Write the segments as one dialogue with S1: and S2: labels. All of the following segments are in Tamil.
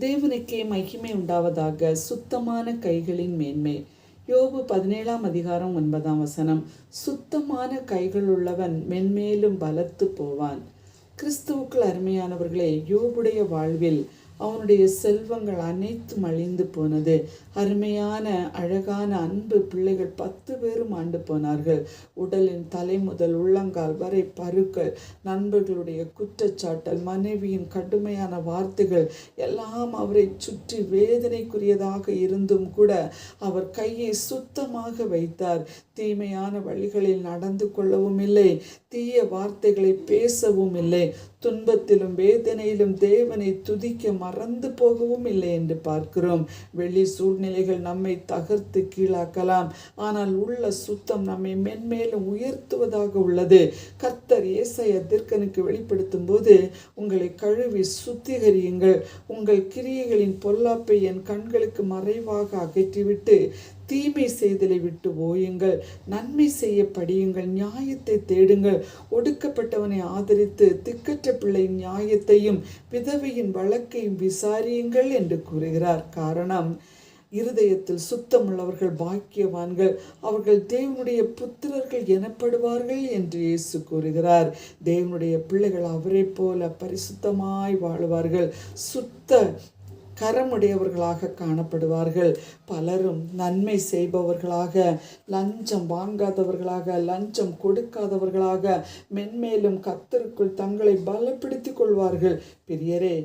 S1: தேவனுக்கே மகிமை உண்டாவதாக சுத்தமான கைகளின் மேன்மை. யோபு பதினேழாம் அதிகாரம் ஒன்பதாம் வசனம். சுத்தமான கைகள் உள்ளவன் மென்மேலும் பலத்து போவான். கிறிஸ்துவுக்குள் அருமையானவர்களே யோபுடைய வாழ்வில் அவனுடைய செல்வங்கள் அனைத்தும் அழிந்து போனது. அருமையான அழகான அன்பு பிள்ளைகள் பத்து பேரும் ஆண்டு போனார்கள். உடலின் தலை முதல் உள்ளங்கால் வரை பருக்கள் நண்பர்களுடைய குற்றச்சாட்டல் மனைவியின் கடுமையான வார்த்தைகள் எல்லாம் அவரை சுற்றி வேதனைக்குரியதாக இருந்தும் கூட அவர் கையை சுத்தமாக வைத்தார். தீமையான வழிகளில் நடந்து கொள்ளவும் இல்லை தீய வார்த்தைகளை பேசவும் இல்லை. துன்பத்திலும் வேதனையிலும் தேவனை துதிக்க மறந்து போகவும் இல்லை என்று பார்க்கிறோம். வெளி சூழ்நிலைகள் நம்மை தகர்த்து கீழாக்கலாம். ஆனால் உள்ள சுத்தம் நம்மை மென்மேலும் உயர்த்துவதாக உள்ளது. கர்த்தர் ஏசாய திருக்கனுக்கு வெளிப்படுத்தும் போது உங்களை கழுவி சுத்திகரியுங்கள். உங்கள் கிரியைகளின் பொல்லாப்பை என் கண்களுக்கு மறைவாக அகற்றிவிட்டு தீமை செய்தலை விட்டு ஓயுங்கள். நன்மை செய்ய படியுங்கள். நியாயத்தை தேடுங்கள். ஒடுக்கப்பட்டவனை ஆதரித்து திக்கற்ற பிள்ளையின் நியாயத்தையும் விதவையின் வழக்கையும் விசாரியுங்கள் என்று கூறுகிறார். காரணம் இருதயத்தில் சுத்தமுள்ளவர்கள் பாக்கியவான்கள். அவர்கள் தேவனுடைய புத்திரர்கள் எனப்படுவார்கள் என்று இயேசு கூறுகிறார். தேவனுடைய பிள்ளைகள் அவரை போல பரிசுத்தமாய் வாழுவார்கள். சுத்த கரமுடையவர்களாக காணப்படுவார்கள். பலரும் நன்மை செய்பவர்களாக லஞ்சம் வாங்காதவர்களாக லஞ்சம் கொடுக்காதவர்களாக மென்மேலும் கத்தருக்குள் தங்களை பலப்படுத்திக் கொள்வார்கள். பெரியரே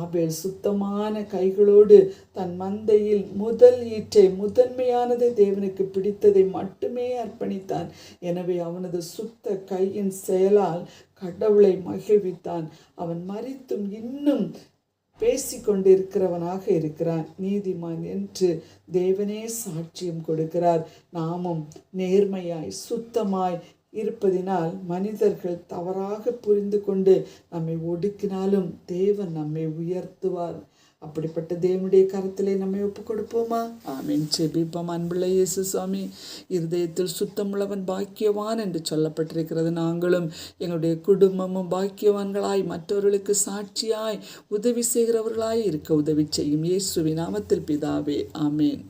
S1: ஆபேல் சுத்தமான கைகளோடு தன் மந்தையில் முதல் ஈற்றை முதன்மையானதை தேவனுக்கு பிடித்ததை மட்டுமே அர்ப்பணித்தான். எனவே அவனது சுத்த கையின் செயலால் கடவுளை மகிழ்வித்தான். அவன் மறித்தும் இன்னும் பேசிக்கொண்டிருக்கிறவனாக இருக்கிறான். நீதிமான் என்று தேவனே சாட்சியம் கொடுக்கிறார். நாமும் நேர்மையாய் சுத்தமாய் இருப்பதினால் மனிதர்கள் தவறாக புரிந்து கொண்டு நம்மை ஒடுக்கினாலும் தேவன் நம்மை உயர்த்துவார். அப்படிப்பட்ட தேவனுடைய கரத்திலே நம்மை ஒப்புக் கொடுப்போமா? ஆமீன். செபிப்போம் அன்புள்ள இயேசு சுவாமி இருதயத்தில் சுத்தமுள்ளவன் பாக்கியவான் என்று சொல்லப்பட்டிருக்கிறது. நாங்களும் எங்களுடைய குடும்பமும் பாக்கியவான்களாய் மற்றவர்களுக்கு சாட்சியாய் உதவி செய்கிறவர்களாய் இருக்க உதவி செய்யும் இயேசுவின் நாமத்தில் பிதாவே. ஆமேன்.